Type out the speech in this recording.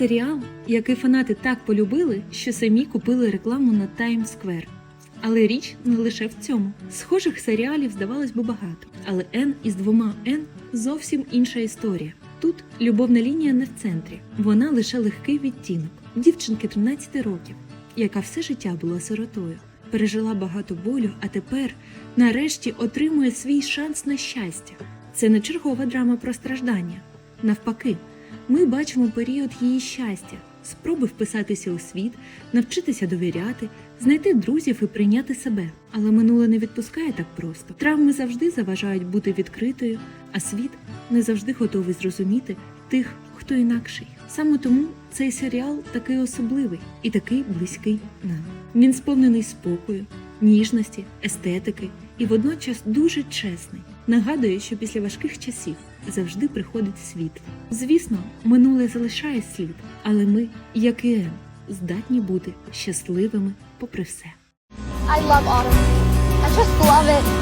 Серіал, який фанати так полюбили, що самі купили рекламу на Таймс Сквер. Але річ не лише в цьому. Схожих серіалів здавалось би багато, але Н із двома Н зовсім інша історія. Тут любовна лінія не в центрі, вона лише легкий відтінок. Дівчинки 13 років, яка все життя була сиротою, пережила багато болю, а тепер нарешті отримує свій шанс на щастя. Це не чергова драма про страждання. Навпаки, ми бачимо період її щастя, спроби вписатися у світ, навчитися довіряти, знайти друзів і прийняти себе. Але минуле не відпускає так просто. Травми завжди заважають бути відкритою, а світ не завжди готовий зрозуміти тих, хто інакший. Саме тому цей серіал такий особливий і такий близький нам. Він сповнений спокою, ніжності, естетики і водночас дуже чесний. Нагадує, що після важких часів завжди приходить світло. Звісно, минуле залишає слід, але ми, як і Ем, здатні бути щасливими попри все. I love autumn. I just love it.